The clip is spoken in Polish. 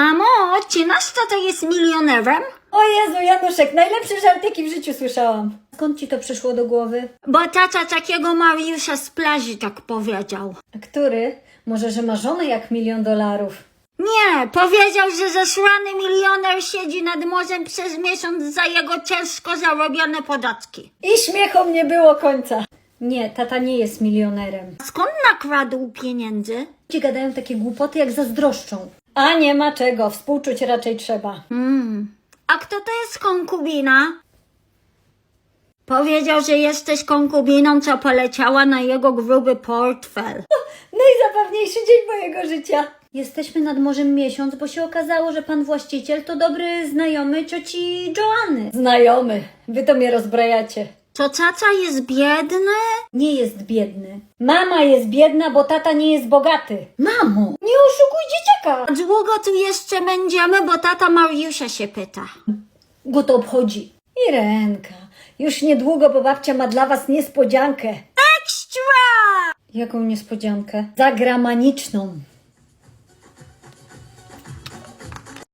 Mamo, czy nasz tata jest milionerem? O Jezu, Januszek, najlepszy żart, jaki w życiu słyszałam. Skąd ci to przyszło do głowy? Bo tata takiego Mariusza z plaży tak powiedział. A który? Może, że ma żonę jak milion dolarów? Nie, powiedział, że zesłany milioner siedzi nad morzem przez miesiąc za jego ciężko zarobione podatki. I śmiechom nie było końca. Nie, tata nie jest milionerem. Skąd nakradł pieniędzy? Ci gadają takie głupoty, jak zazdroszczą. A nie ma czego, współczuć raczej trzeba. Hmm. A kto to jest konkubina? Powiedział, że jesteś konkubiną, co poleciała na jego gruby portfel. Najzabawniejszy dzień mojego życia. Jesteśmy nad morzem miesiąc, bo się okazało, że pan właściciel to dobry znajomy cioci Joanny. Znajomy. Wy to mnie rozbrajacie. To tata jest biedny? Nie jest biedny. Mama jest biedna, bo tata nie jest bogaty. Mamo. A długo tu jeszcze będziemy, bo tata Mariusza się pyta. Go to obchodzi. Irenka, już niedługo, bo babcia ma dla was niespodziankę. Ekstra! Jaką niespodziankę? Zagramaniczną.